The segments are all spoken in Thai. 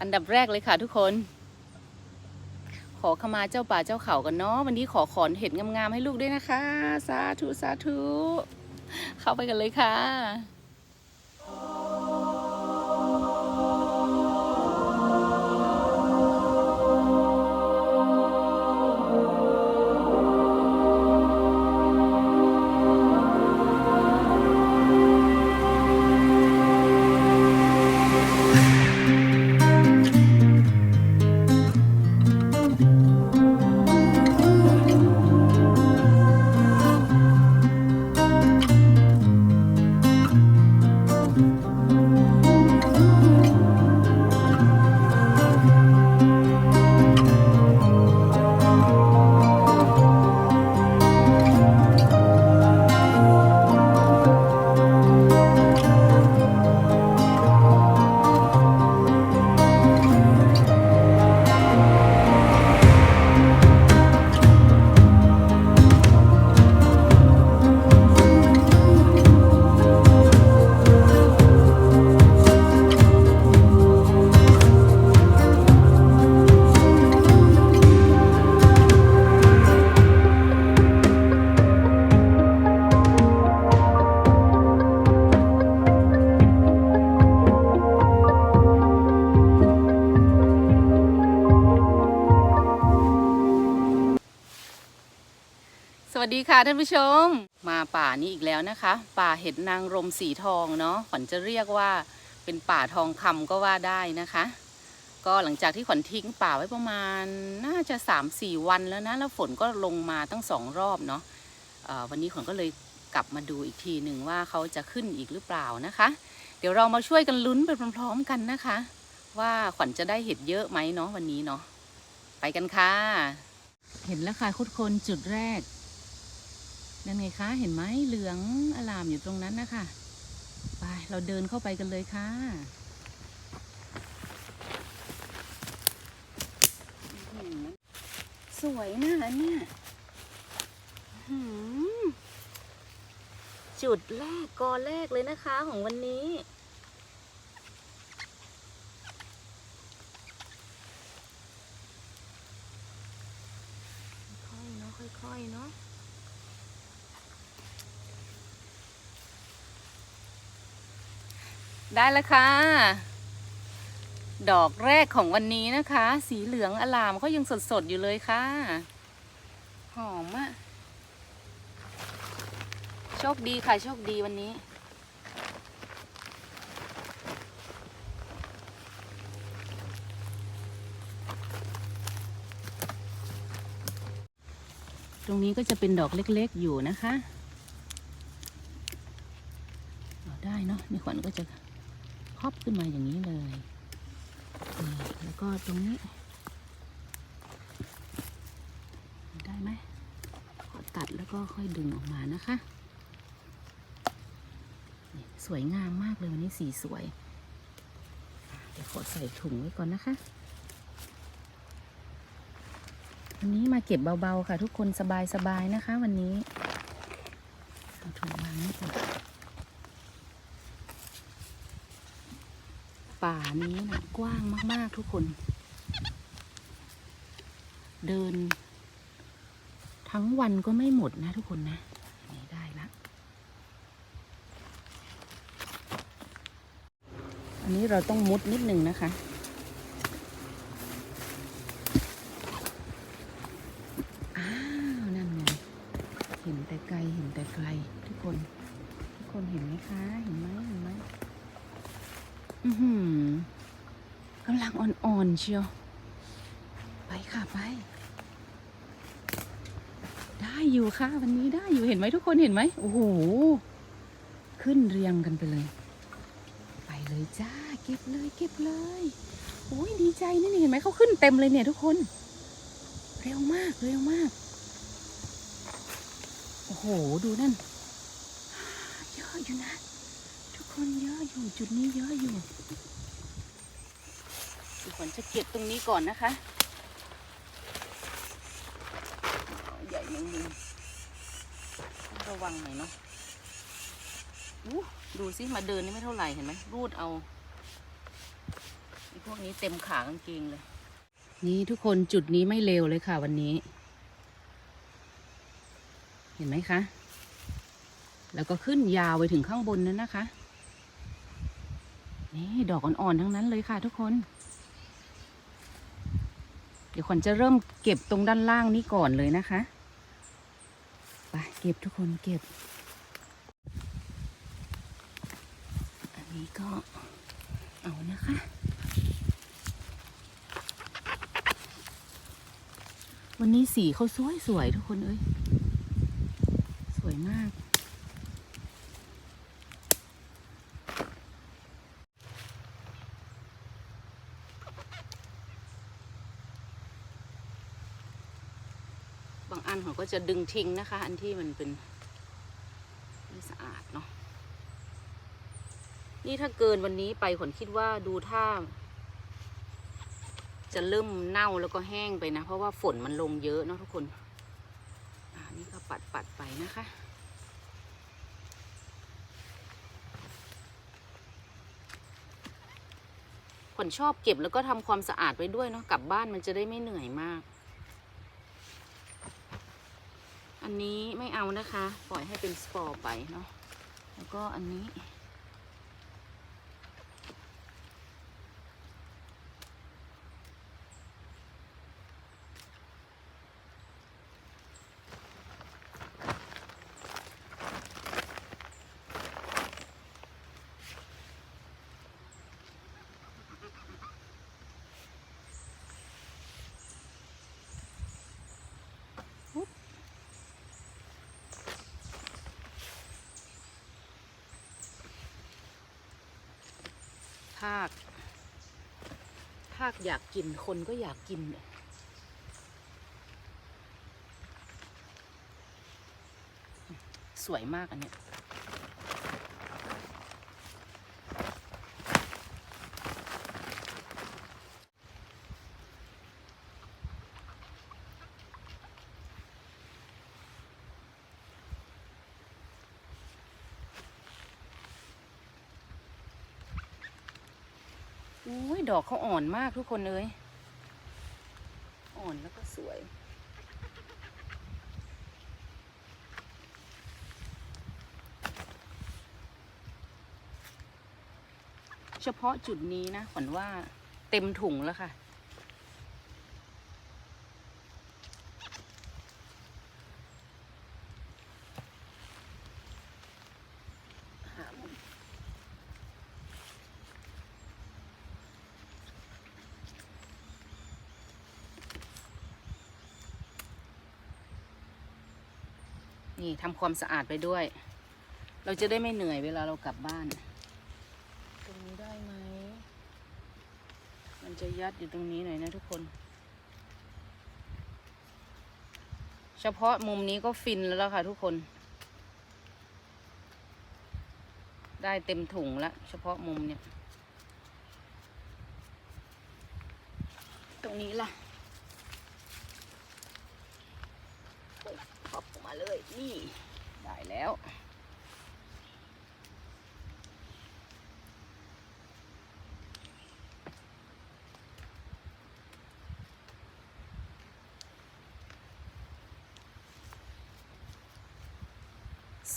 อันดับแรกเลยค่ะทุกคน ขอขมาเจ้าป่าเจ้าเขากันเนาะวันนี้ขอขอนเห็ดงามๆให้ลูกด้วยนะคะ สาธุสาธุเข้าไปกันเลยค่ะ สวัสดีค่ะท่านผู้ชม มาป่านี้อีกแล้วนะคะ ป่าเห็ดนางรมสีทองเนาะขวัญจะเรียกว่าเป็นป่าทองคำก็ว่าได้นะคะ ก็หลังจากที่ขวัญทิ้งป่าไว้ประมาณน่าจะ 3-4 วันแล้วนะแล้วฝนก็ลงมาตั้งสองรอบเนาะวันนี้ขวัญก็เลยกลับมาดูอีกทีหนึ่งว่าเขาจะขึ้นอีกหรือเปล่านะคะ เดี๋ยวเรามาช่วยกันลุ้นไปพร้อมๆกันนะคะ ว่าขวัญจะได้เห็ดเยอะไหมเนาะวันนี้เนาะไปกันค่ะ เห็นแล้วค่ะคุดคนจุดแรก นั่นไงคะ เห็นไหมเหลืองอลามอยู่ตรงนั้นนะคะไปเราเดินเข้าไปกันเลยค่ะสวยนะเนี่ยจุดแรกกอแรกเลยนะคะของวันนี้ ค่อยๆเนาะค่อยๆเนาะ ได้แล้วค่ะ ดอกแรกของวันนี้นะคะ สีเหลืองอลามเขายังสดๆอยู่เลยค่ะ หอมอะโชคดีค่ะ โชคดีวันนี้ตรงนี้ก็จะเป็นดอกเล็กๆอยู่นะคะ ได้เนาะนี่ขวัญก็จะ ครอบขึ้นมาอย่างนี้เลย แล้วก็ตรงนี้ ได้ไหมขอตัดแล้วก็ค่อยดึงออกมานะคะ สวยงามมากเลยวันนี้สีสวย เดี๋ยวขอใส่ถุงไว้ก่อนนะคะวันนี้มาเก็บเบา ๆ ค่ะ ทุกคนสบาย ๆ นะคะ วันนี้เอาถุงวางนี่ก่อน ป่านี้นะกว้างมาก ๆ ทุกคน เดิน ทั้งวันก็ไม่หมดนะทุกคนนะนี่ได้ละ อันนี้เราต้องมุดนิดนึงนะคะ อ้าว นั่นไงเห็นแต่ไกลเห็นแต่ไกล ทุกคน ทุกคนเห็นไหมคะ เห็นไหมเห็นไหมอือหือ กำลังอ่อนๆเชียว ไปค่ะไป ได้อยู่ค่ะ วันนี้ได้อยู่เห็นไหมทุกคนเห็นไหมโอ้โห ขึ้นเรียงกันไปเลย ไปเลยจ้า เก็บเลยเก็บเลยโอ้ยดีใจนะนี่เห็นไหมเขาขึ้นเต็มเลยเนี่ยทุกคน เร็วมากเร็วมาก โอ้โห ดูนั่นเยอะอยู่นะ ทุกคนเยอะอยู่จุดนี้เยอะอยู่ ฝนจะเก็บตรงนี้ก่อนนะคะใหญ่ยังมีระวังหน่อยเนาะอู้ดูสิมาเดินนี่ไม่เท่าไหร่เห็นไหมรูดเอานี่ก็วกนี้เต็มขากางเกงเลย นี่ทุกคนจุดนี้ไม่เลวเลยค่ะวันนี้ เห็นไหมคะ แล้วก็ขึ้นยาวไปถึงข้างบนนั้นนะคะ นี่ดอกอ่อนๆทั้งนั้นเลยค่ะทุกคน เดี๋ยวขวัญจะเริ่มเก็บตรงด้านล่างนี้ก่อนเลยนะคะไปเก็บทุกคนเก็บ อันนี้ก็เอานะคะวันนี้สีเขาสวยสวยๆทุกคนเอ้ย สวยมาก บางอัน เขาก็จะดึงทิ้งนะคะ อันที่มันเป็นไม่สะอาดเนาะนี่ถ้าเกินวันนี้ไปขนคิดว่าดูท่าจะเริ่มเน่าแล้วก็แห้งไปนะ เพราะว่าฝนมันลงเยอะเนาะทุกคนอ่านี่ก็ปัดปัดๆไปนะคะขวัญชอบเก็บแล้วก็ทำความสะอาดไว้ด้วยเนาะกลับบ้านมันจะได้ไม่เหนื่อยมาก อันนี้ไม่เอานะคะ ปล่อยให้เป็นสปอร์ไปเนาะ แล้วก็อันนี้ ทากทากอยากกินคนก็อยากกินเนี่ยสวยมากอันเนี้ยอุ้ย ดอกเขาอ่อนมากทุกคนเลยอ่อนแล้วก็สวย เฉพาะจุดนี้นะขวัญว่าเต็มถุงแล้วค่ะ นี่ทำความสะอาดไปด้วย เราจะได้ไม่เหนื่อยเวลาเรากลับบ้าน ตรงนี้ได้ไหม มันจะยัดอยู่ตรงนี้หน่อยนะทุกคน เฉพาะมุมนี้ก็ฟินแล้วล่ะค่ะทุกคน ได้เต็มถุงแล้วเฉพาะมุมเนี่ย ตรงนี้ล่ะพอบออกมาเลย นี่ ได้ แล้ว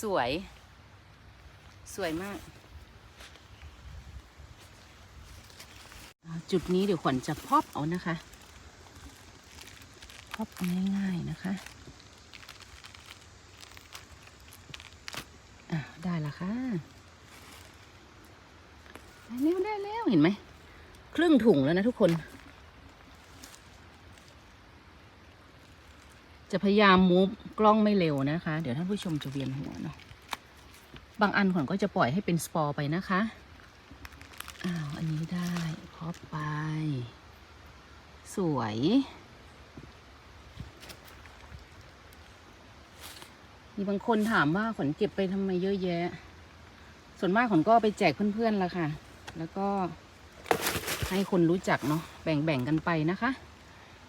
สวย สวยมาก จุดนี้เดี๋ยวขวัญจะพอบเอานะคะพอบเอาง่ายๆนะคะ อะ ได้ละค่ะได้แล้วได้แล้วเห็นไหม ครึ่งถุงแล้วนะทุกคน จะพยายามมูฟกล้องไม่เร็วนะคะ เดี๋ยวท่านผู้ชมจะเวียนหัวเนาะบางอันขวัญก็จะปล่อยให้เป็นสปอร์ไปนะคะอ้าวอันนี้ได้พอไป สวย มีบางคนถามว่าขวัญเก็บไปทำไมเยอะแยะ ส่วนมากขวัญก็ไปแจกเพื่อนๆละค่ะ แล้วก็ให้คนรู้จักเนาะแบ่งๆกันไปนะคะ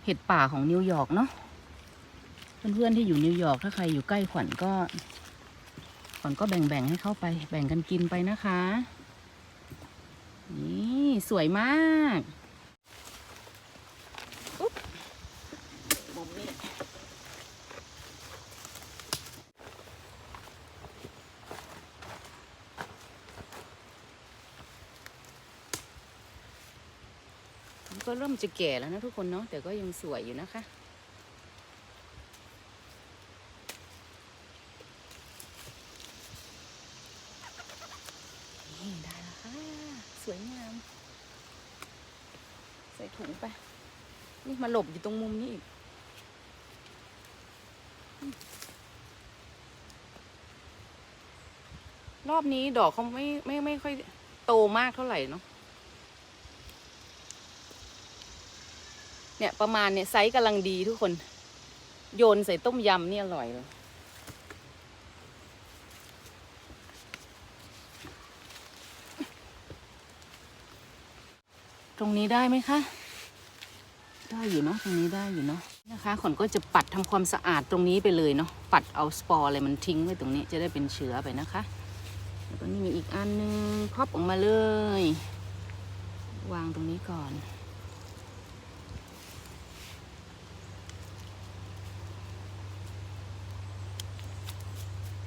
เห็ดป่าของนิวยอร์กเนาะเพื่อนๆที่อยู่นิวยอร์กถ้าใครอยู่ใกล้ขวัญก็ขวัญก็แบ่งๆให้เข้าไปแบ่งกันกินไปนะคะ นี่สวยมาก ก็เริ่มจะแก่แล้วนะทุกคนเนาะแต่ก็ยังสวยอยู่นะคะ นี่ได้แล้วค่ะ สวยงาม ใส่ถุงไป นี่มาหลบอยู่ตรงมุมนี้อีกรอบนี้ดอกเขาไม่ไม่ไม่ค่อยโตมากเท่าไหร่เนาะ เนี่ยประมาณเนี่ยไซส์กำลังดีทุกคน โยนใส่ต้มยำนี่อร่อยเลยตรงนี้ได้ไหมคะ ได้อยู่เนาะตรงนี้ได้อยู่เนาะนะคะขนก็จะปัดทำความสะอาดตรงนี้ไปเลยเนาะปัดเอาสปอร์อะไรมันทิ้งไว้ตรงนี้จะได้เป็นเชื้อไปนะคะแล้วก็นี่มีอีกอันนึงครอบออกมาเลย วางตรงนี้ก่อน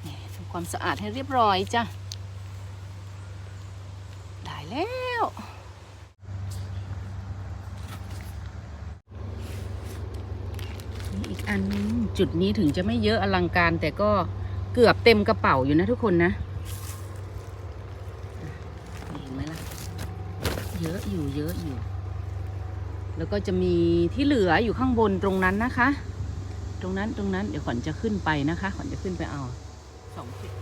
นี่ทำ ความสะอาดให้เรียบร้อยจ้ะ ได้แล้ว อีกอันนึงจุดนี้ถึงจะไม่เยอะอลังการแต่ก็เกือบเต็มกระเป๋าอยู่นะทุกคนนะเห็นไหมล่ะ เยอะอยู่เยอะอยู่ แล้วก็จะมีที่เหลืออยู่ข้างบนตรงนั้นนะคะตรงนั้นตรงนั้นเดี๋ยวขวัญจะขึ้นไปนะคะ ขวัญจะขึ้นไปเอา สองจุด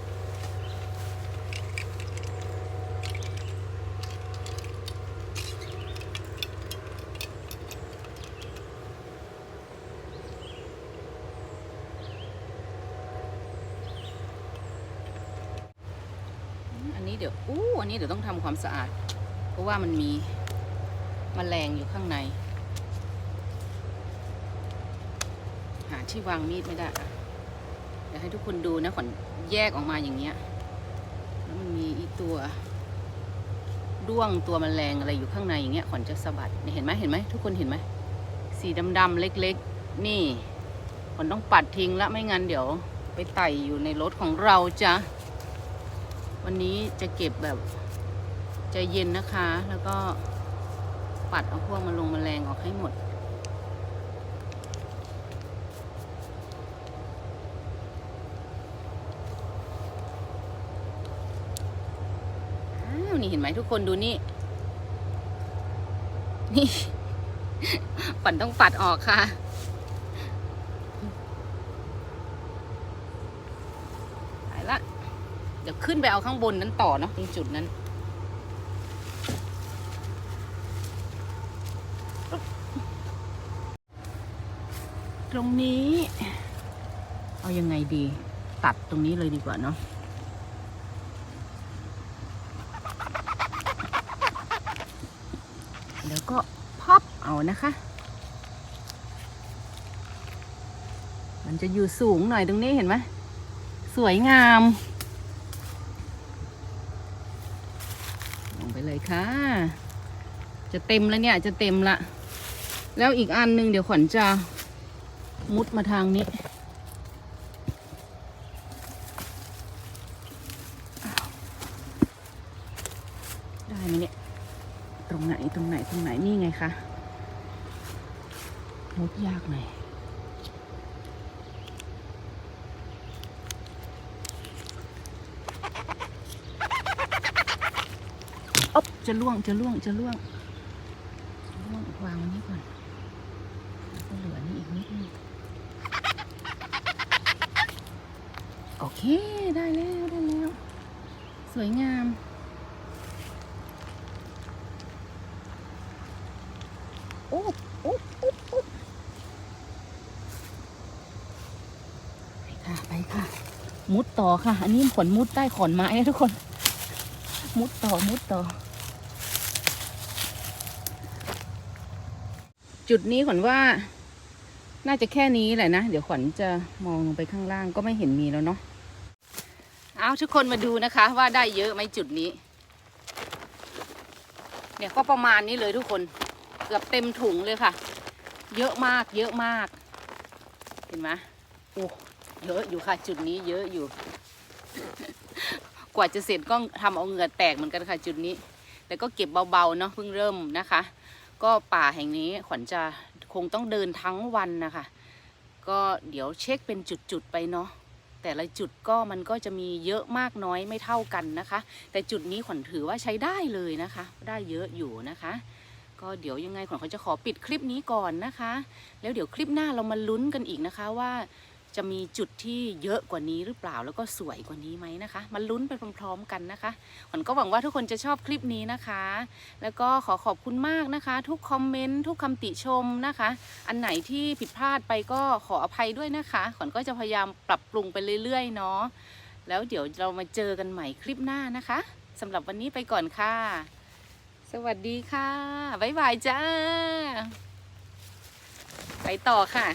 อันนี้เดี๋ยวอู้อันนี้เดี๋ยวต้องทำความสะอาด เพราะว่ามันมีมแมลงอยู่ข้างใน หาที่วางมีดไม่ได้ ดี๋ยวให้ทุกคนดูนะขวัญแยกออกมาอย่างเงี้ยแล้วมันมีอีตัวด้วงตัวมแมลงอะไรอยู่ข้างในอย่างเงี้ยขวัญจะสะบัดเห็นไหมเห็นไหมทุกคนเห็นไหมสีดำๆเล็กๆ นี่ขวัญต้องปัดทิ้งละไม่งั้นเดี๋ยวไปไต่อยู่ในรถของเราจ้ะวันนี้จะเก็บแบบใจเย็นนะคะ แล้วก็ปัดเอาพวกมาลงแมลงออกให้หมด อ้าว นี่เห็นไหมทุกคนดูนี่ นี่ปันต้องปัดออกค่ะ ไปละ เดี๋ยวขึ้นไปเอาข้างบนนั้นต่อเนาะตรงจุดนั้นตรงนี้ เอายังไงดี ตัดตรงนี้เลยดีกว่าเนาะ แล้วก็พับเอา นะคะ มันจะอยู่สูงหน่อยตรงนี้เห็นไหมสวยงาม ลงไปเลยค่ะ จะเต็มแล้วเนี่ยจะเต็มละ แล้วอีกอันหนึงเดี๋ยวขวัญจะมุดมาทางนี้ได้ไหมเนี่ยตรงไหนตรงไหนตรงไหนนี่ไงคะ มุดยากหน่อยอ๊บจะล่วงจะล่วงจะล่วงจะล่วงวางอันนี้ก่อนแล้วก็เหลือนี่อีกนิดนึงโอเคได้แล้วได้แล้ว สวยงาม โอ้โอ้โอ้โอ้ไป ค่ะ มุดต่อค่ะ อันนี้ขนมุดใต้ขอนไม้นะทุกคน มุดต่อมุดต่อ จุดนี้ขวัญว่า น่าจะแค่นี้แหละนะ เดี๋ยวขวัญจะมองลงไปข้างล่างก็ไม่เห็นมีแล้วเนาะเอาทุกคนมาดูนะคะ ว่าได้เยอะไหมจุดนี้ เนี่ยก็ประมาณนี้เลยทุกคนเกือบเต็มถุงเลยค่ะ เยอะมาก เยอะมาก เห็นไหมโอ้ เยอะอยู่ค่ะจุดนี้เยอะอยู่ กว่าจะเสร็จก็ทำเอาเหงื่อแตกเหมือนกันค่ะจุดนี้ แต่ก็เก็บเบาๆเนาะเพิ่งเริ่มนะคะ ก็ป่าแห่งนี้ขวัญจะคงต้องเดินทั้งวันนะคะ ก็เดี๋ยวเช็คเป็นจุดๆไปเนาะแต่ละจุดก็มันก็จะมีเยอะมากน้อยไม่เท่ากันนะคะ แต่จุดนี้ขวัญถือว่าใช้ได้เลยนะคะ ได้เยอะอยู่นะคะก็เดี๋ยวยังไงขวัญก็จะขอปิดคลิปนี้ก่อนนะคะ แล้วเดี๋ยวคลิปหน้าเรามาลุ้นกันอีกนะคะว่า จะมีจุดที่เยอะกว่านี้หรือเปล่าแล้วก็สวยกว่านี้ไหมนะคะมาลุ้นไปพร้อมๆกันนะคะขวัญก็หวังว่าทุกคนจะชอบคลิปนี้นะคะ แล้วก็ขอขอบคุณมากนะคะ ทุกคอมเมนต์ทุกคำติชมนะคะ อันไหนที่ผิดพลาดไปก็ขออภัยด้วยนะคะขวัญก็จะพยายามปรับปรุงไปเรื่อยๆเนาะแล้วเดี๋ยวเรามาเจอกันใหม่คลิปหน้านะคะสำหรับวันนี้ไปก่อนค่ะ สวัสดีค่ะ บ๊ายบายจ้า ไปต่อค่ะ